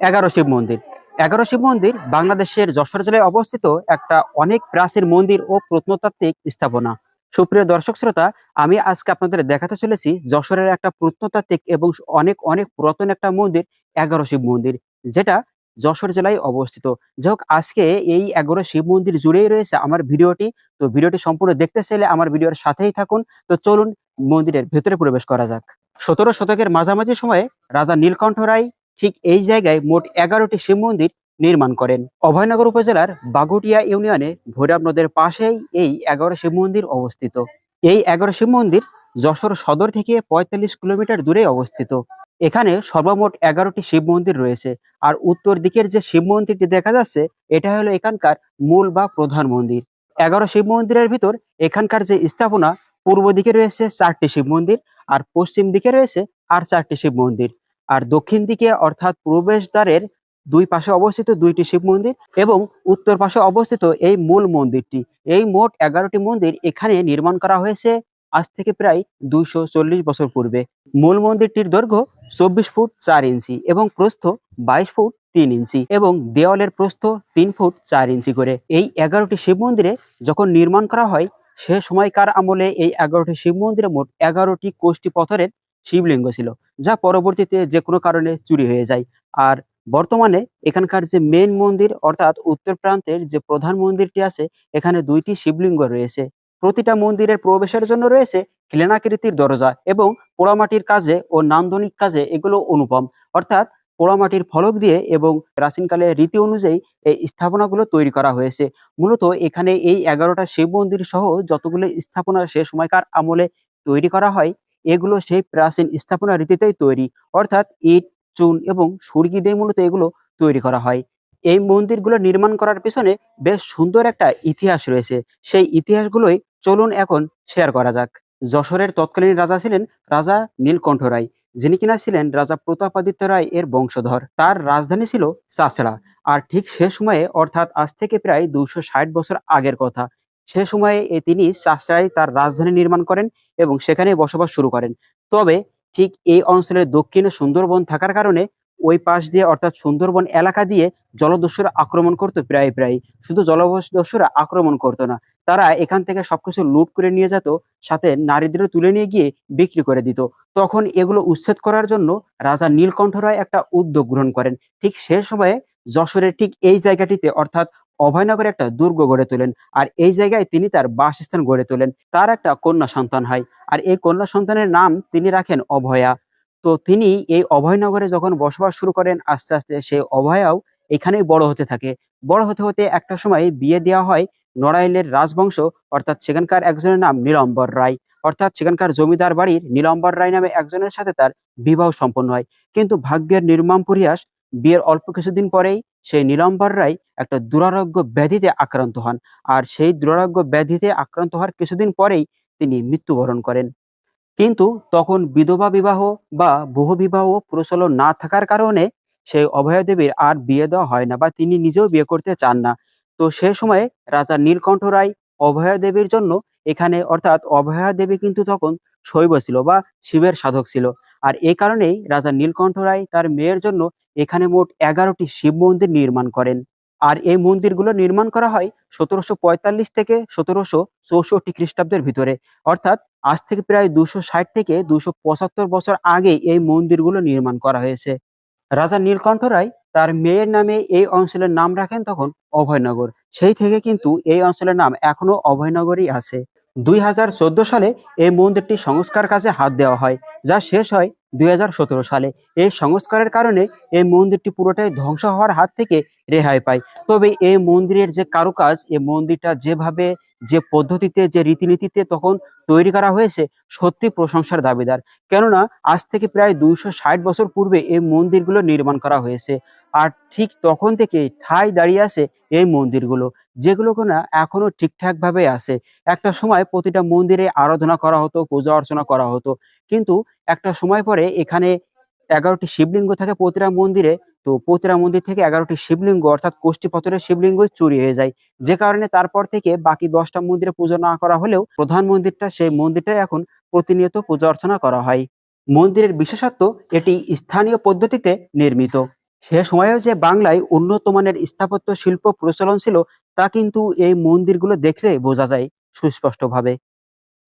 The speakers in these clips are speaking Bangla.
এগারো শিব মন্দির। এগারো শিব মন্দির বাংলাদেশের যশোর জেলায় অবস্থিত একটা অনেক প্রাচীন মন্দির ও প্রত্নতাত্ত্বিক স্থাপনা। সুপ্রিয় দর্শক শ্রোতা, আমি আজকে আপনাদের দেখাতে চলেছি যশোরের একটা প্রত্নতাত্ত্বিক এবং অনেক অনেক পুরাতন একটা মন্দির, এগারো শিব মন্দির, যেটা যশোর জেলায় অবস্থিত। যাই আজকে এই এগারো শিব মন্দির জুড়েই রয়েছে আমার ভিডিওটি। তো ভিডিওটি সম্পূর্ণ দেখতে চাইলে আমার ভিডিওর সাথেই থাকুন। তো চলুন মন্দিরের ভেতরে প্রবেশ করা যাক। সতেরো শতকের মাঝামাঝি সময়ে রাজা নীলকণ্ঠ রায় ঠিক এই জায়গায় মোট এগারোটি শিব মন্দির নির্মাণ করেন। অভয়নগর উপজেলার বাগুটিয়া ইউনিয়নে ভৈরব নদের পাশেই এই এগারো শিব মন্দির অবস্থিত। এই এগারো শিব মন্দির যশোর সদর থেকে পঁয়তাল্লিশ কিলোমিটার দূরে অবস্থিত। এখানে সর্বমোট এগারোটি শিব মন্দির রয়েছে। আর উত্তর দিকের যে শিব মন্দিরটি দেখা যাচ্ছে, এটা হলো এখানকার মূল বা প্রধান মন্দির। এগারো শিব মন্দিরের ভিতর এখানকার যে স্থাপনা, পূর্ব দিকে রয়েছে চারটি শিব মন্দির, আর পশ্চিম দিকে রয়েছে আর চারটি শিব মন্দির। আর দক্ষিণ দিকে অর্থাৎ প্রবেশদ্বারের দুই পাশে অবস্থিত দুইটি শিব মন্দির এবং উত্তর পাশে অবস্থিত এই মূল মন্দিরটি। এই মোট এগারোটি মন্দির এখানে নির্মাণ করা হয়েছে আজ থেকে প্রায় দুইশো চল্লিশ বছর পূর্বে। মূল মন্দিরটির দৈর্ঘ্য চব্বিশ ফুট চার ইঞ্চি এবং প্রস্থ বাইশ ফুট তিন ইঞ্চি এবং দেওয়ালের প্রস্থ তিন ফুট চার ইঞ্চি করে। এই এগারোটি শিব মন্দিরে যখন নির্মাণ করা হয়, সে সময়কার আমলে এই এগারোটি শিব মন্দিরে মোট এগারোটি কোষ্ঠী পথরের শিবলিঙ্গ ছিল, যা পরবর্তীতে যে কোনো কারণে চুরি হয়ে যায়। আর বর্তমানে এখানকার যে মেন মন্দির, অর্থাৎ উত্তর প্রান্তের যে প্রধান মন্দিরটি আছে, এখানে দুইটি শিবলিঙ্গ রয়েছে। প্রতিটা মন্দিরের প্রবেশের জন্য রয়েছে খিলেনাকৃতির দরজা এবং পোড়ামাটির কাজে ও নান্দনিক কাজে এগুলো অনুপম। অর্থাৎ পোড়ামাটির ফলক দিয়ে এবং প্রাচীনকালে রীতি অনুযায়ী এই স্থাপনাগুলো তৈরি করা হয়েছে। মূলত এখানে এই এগারোটা শিব মন্দির সহ যতগুলো স্থাপনা সে সময়কার আমলে তৈরি করা হয় এগুলো সেই প্রাচীন স্থাপনা রীতিতেই তৈরি। অর্থাৎ ইট, চুন এবং সুরকি দিয়ে মূলত এগুলো তৈরি করা হয়। এই মন্দিরগুলো নির্মাণ করার পিছনে বেশ সুন্দর একটা ইতিহাস রয়েছে। সেই ইতিহাসগুলোই চলুন এখন শেয়ার করা যাক। যশোরের তৎকালীন রাজা ছিলেন রাজা নীলকণ্ঠ রায়, যিনি কিনা ছিলেন রাজা প্রতাপাদিত্য রায় এর বংশধর। তার রাজধানী ছিল চাচড়া আর ঠিক সে সময়ে অর্থাৎ আজ থেকে প্রায় দুশো বছর আগের কথা। সে সময়ে তিনি চাচড়ায় তার রাজধানী নির্মাণ করেন এবং সেখানে বসবাস শুরু করেন। তবে ঠিক এই অঞ্চলের দক্ষিণে সুন্দরবন থাকার কারণে ওই পাশ দিয়ে অর্থাৎ সুন্দরবন এলাকা দিয়ে জলদস্যুরা আক্রমণ করতো প্রায় প্রায়। শুধু জলদস্যুরা আক্রমণ করতো না, তারা এখান থেকে সবকিছু লুট করে নিয়ে যেত, সাথে নারীদেরও তুলে নিয়ে গিয়ে বিক্রি করে দিত। তখন এগুলো উচ্ছেদ করার জন্য রাজা নীলকণ্ঠ রায় একটা উদ্যোগ গ্রহণ করেন। ঠিক সে সময়ে যশোরের ঠিক এই জায়গাটিতে অর্থাৎ অভয়নগরে একটা দুর্গ গড়ে তোলেন আর এই জায়গায় তিনি তার বাসস্থান গড়ে তোলেন। তার একটা কন্যা সন্তান হয় আর এই কন্যা সন্তানের নাম তিনি রাখেন অভয়া। তো তিনি এই অভয়নগরে যখন বসবাস শুরু করেন, আস্তে আস্তে সেই অভয়াও এখানেই বড় হতে থাকে। বড় হতে হতে একটা সময় বিয়ে দেওয়া হয় নড়াইলের রাজবংশ, অর্থাৎ সেখানকার একজনের নাম নীলম্বর রায়। অর্থাৎ সেখানকার জমিদার বাড়ির নীলম্বর রায় নামে একজনের সাথে তার বিবাহ সম্পন্ন হয়। কিন্তু ভাগ্যের নির্মম পরিহাস বিয়ের অল্প কিছুদিন পরেই সেই নীলম্বর রায় একটা দুরারোগ্য ব্যাধিতে আক্রান্ত হন। আর সেই দুরারোগ্য ব্যাধিতে আক্রান্ত হওয়ার কিছুদিন পরেই তিনি মৃত্যুবরণ করেন। কিন্তু তখন বিধবা বিবাহ বা বহু বিবাহ প্রচলন না থাকার কারণে সেই অভয়া দেবীর আর বিয়ে দেওয়া হয় না বা তিনি নিজেও বিয়ে করতে চান না। তো সে সময়ে রাজা নীলকণ্ঠ রায় অভয়া দেবীর জন্য এখানে অর্থাৎ অভয়া দেবী কিন্তু তখন শৈব ছিল বা শিবের সাধক ছিল। আর এই কারণেই রাজা নীলকণ্ঠ রায় তার মেয়ের জন্য এখানে মোট এগারোটি শিব মন্দির নির্মাণ করেন। আর এই মন্দিরগুলো নির্মাণ করা হয় সতেরোশো পঁয়তাল্লিশ থেকে সতেরোশো চৌষট্টি খ্রিস্টাব্দের ভিতরে। অর্থাৎ আজ থেকে প্রায় দুশো ষাট থেকে দুশো পঁচাত্তর বছর আগে এই মন্দিরগুলো নির্মাণ করা হয়েছে। রাজা নীলকণ্ঠ রায় তার মেয়ের নামে এই অঞ্চলের নাম রাখেন তখন অভয়নগর। সেই থেকে কিন্তু এই অঞ্চলের নাম এখনও অভয়নগরই আছে। দুই হাজার চোদ্দ সালে এই মন্দিরটি সংস্কার কাজে হাত দেওয়া হয় যা শেষ হয় দুই হাজার সতেরো সালে এই সংস্কারের কারণে এই মন্দিরটি পুরোটাই ধ্বংস হওয়ার হাত থেকে রেহাই পায়। তবে এই মন্দিরের যে কারুকাজ, এই মন্দিরটা যেভাবে যে পদ্ধতিতে, যে রীতিনীতিতে তখন তৈরি করা হয়েছে, সত্যি প্রশংসার দাবিদার। কেননা, আজ থেকে প্রায় দুইশো ষাট বছর পূর্বে এই মন্দিরগুলো নির্মাণ করা হয়েছে। আর ঠিক তখন থেকে ঠাই দাঁড়িয়ে আছে এই মন্দিরগুলো, যেগুলো কিনা এখনও ঠিকঠাক ভাবে আছে। একটা সময় প্রতিটা মন্দিরে আরাধনা করা হতো, পূজা অর্চনা করা হতো। কিন্তু একটা সময় পরে এখানে এগারোটি শিবলিঙ্গ থাকে প্রতিটা মন্দিরে, তো প্রতিটা মন্দির থেকে এগারোটি শিবলিঙ্গ অর্থাৎ কোষ্ঠী পথরের শিবলিঙ্গ চুরি হয়ে যায়। যে কারণে তারপর থেকে বাকি দশটা মন্দিরে পুজো না করা হলেও প্রধান মন্দিরটা, সেই মন্দিরটাই এখন প্রতিনিয়ত পূজা অর্চনা করা হয়। মন্দিরের বিশেষত্ব, এটি স্থানীয় পদ্ধতিতে নির্মিত। সে সময়েও যে বাংলায় উন্নত মানের স্থাপত্য শিল্প প্রচলন ছিল, তা কিন্তু এই মন্দিরগুলো দেখলে বোঝা যায় সুস্পষ্টভাবে।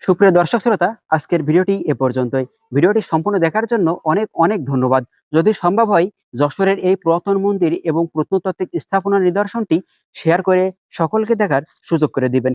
সুপ্রিয় দর্শক শ্রোতা, আজকের ভিডিওটি এ পর্যন্তই। ভিডিওটি সম্পূর্ণ দেখার জন্য অনেক অনেক ধন্যবাদ। যদি সম্ভব হয়, যশোরের এই পুরাতন মন্দির এবং প্রত্নতাত্ত্বিক স্থাপনা নিদর্শনটি শেয়ার করে সকলকে দেখার সুযোগ করে দিবেন।